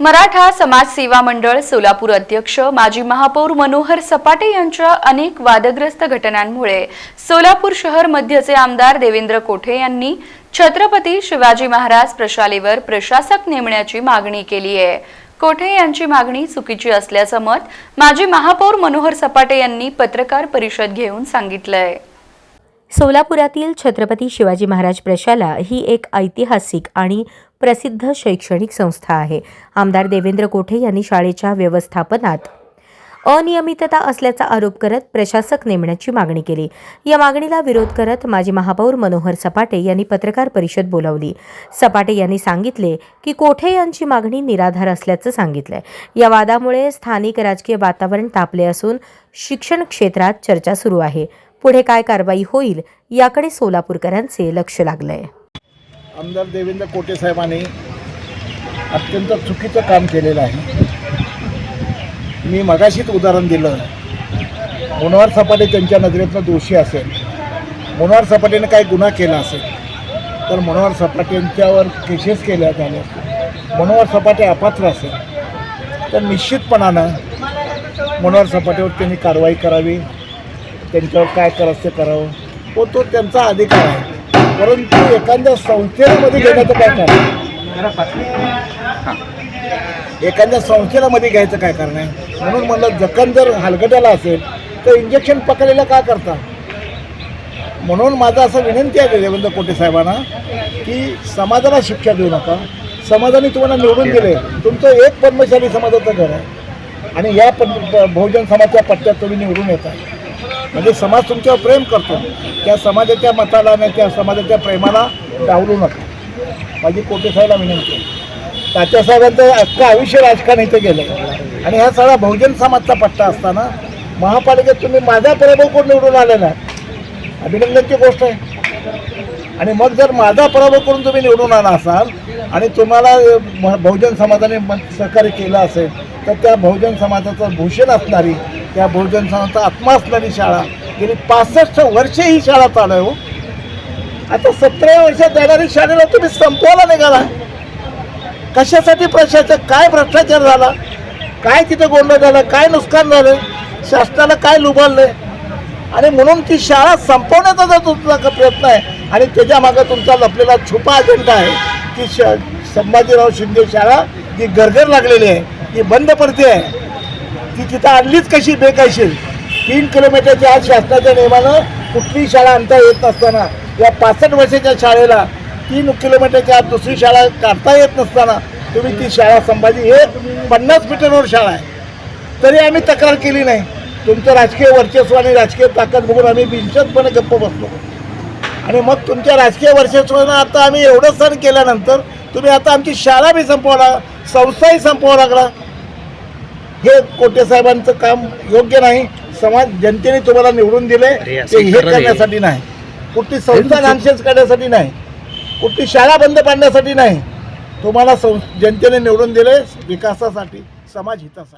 मराठा समाज सेवा मंडळ सोलापूर अध्यक्ष माजी महापौर मनोहर सपाटे यांच्या अनेक वादग्रस्त घटनांमुळे सोलापूर शहर मध्यचे आमदार देवेंद्र कोठे यांनी छत्रपती शिवाजी महाराज प्रशालेवर प्रशासक नेमण्याची मागणी केली आहे. कोठे यांची मागणी चुकीची असल्याचं मत माजी महापौर मनोहर सपाटे यांनी पत्रकार परिषद घेऊन सांगितलंय. सोलापुरातील छत्रपती शिवाजी महाराज प्रशाला ही एक ऐतिहासिक आणि प्रसिद्ध शैक्षणिक संस्था आहे. आमदार देवेंद्र कोठे यांनी शाळेच्या व्यवस्थापनात अनियमितता असल्याचा आरोप करत प्रशासक नेमण्याची मागणी केली. या मागणीला विरोध करत माजी महापौर मनोहर सपाटे यांनी पत्रकार परिषद बोलावली. सपाटे यांनी सांगितले की कोठे यांची मागणी निराधार असल्याचं सांगितलंय. या वादामुळे स्थानिक राजकीय वातावरण तापले असून शिक्षण क्षेत्रात चर्चा सुरू आहे. पुढे काय कारवाई होईल याकडे सोलापूरकरांचे लक्ष लागलंय. आमदार देवेंद्र कोटे साहेबांनी अत्यंत चुकीचं काम केलेलं आहे. मी मगाशीच उदाहरण दिलं. मनोहर सपाटे त्यांच्या नजरेतनं दोषी असेल. मनोहर सपाटेने काही गुन्हा केला असेल तर मनोहर सपाटे यांच्यावर केसेस केल्या झाल्या असतील मनोहर सपाटे अपात्र असेल तर निश्चितपणानं मनोहर सपाटेवर त्यांनी कारवाई करावी. त्यांच्यावर काय करायचं करावं तो तो त्यांचा अधिकार आहे. परंतु एखाद्या संस्थेमध्ये घेण्याचं काय कारण? एखाद्या संस्थेला मध्ये घ्यायचं काय कारण आहे? म्हणून म्हणलं जखम जर हलगटाला असेल तर इंजेक्शन पकडलेलं का करता? म्हणून माझं असं विनंती आहे देवेंद्र कोटे साहेबांना की समाजाला शिक्षा देऊ नका. समाजाने तुम्हाला निवडून दिले. तुमचं एक पद्मशाली समाजाचं घर आहे. आणि या पद बहुजन समाजाच्या पट्ट्यात तुम्ही निवडून येत म्हणजे समाज तुमच्यावर प्रेम करतो. त्या समाजाच्या मताला आणि त्या समाजाच्या प्रेमाला डावलू नका. माझी कोटे साहेबला विनंती आहे. तात्या अख्खं आयुष्य राजकारण इथे गेलं आणि हा सगळा बहुजन समाजचा पट्टा असताना महापालिकेत तुम्ही माझा पराभव कोण निवडून आलेला आहे अभिनंदनची गोष्ट आहे. आणि मग जर माझा पराभव करून तुम्ही निवडून आला असाल आणि तुम्हाला म- बहुजन समाजाने मत सहकार्य केलं असेल तर त्या बहुजन समाजाचं भूषण असणारी त्या बहुजन समाजाचा आत्मा असणारी शाळा. गेली पासष्ट वर्षे ही शाळा चालू आहे हो. आता सतरा वर्षात जाणारी शाळेला तुम्ही संपवायला निघाला कशासाठी प्रशासक काय भ्रष्टाचार झाला काय तिथं गोंधळ झाला काय नुकसान झालं शासनाला काय लुबाडलंय आणि म्हणून ती शाळा संपवण्याचा जर तुमचा प्रयत्न आहे आणि त्याच्यामागे तुमचा लपलेला छुपा अजेंडा आहे की श संभाजीराव शिंदे शाळा जी गरगर लागलेली आहे ती बंद पडते आहे. ती तिथं आणलीच कशी बेकायशीर तीन किलोमीटरच्या आज शासनाच्या नियमानं कुठलीही शाळा आणता येत नसताना या पासष्ट वर्षाच्या शाळेला तीन किलोमीटरच्या आत दुसरी शाळा काढता येत नसताना तुम्ही ती शाळा संभाजी. हे पन्नास मीटरवर शाळा आहे. तरी आम्ही तक्रार केली नाही. तुमचं राजकीय वर्चस्व आणि राजकीय ताकद बघून आम्ही बिनशतपणे गप्प बसलो. आणि मग तुमच्या राजकीय वर्चस्वानं आता आम्ही एवढं सण केल्यानंतर तुम्ही आता आमची शाळा बी संपवला संस्थाही संपवा लागला. हे कोटे साहेबांचं काम योग्य नाही. समाज जनतेने तुम्हाला निवडून दिले ते हे करण्यासाठी नाही. कुठली संस्था नामशेष करण्यासाठी नाही. कुठली शाळा बंद पाडण्यासाठी नाही. तुम्हाला जनतेने निवडून दिले विकासासाठी समाज हितासाठी.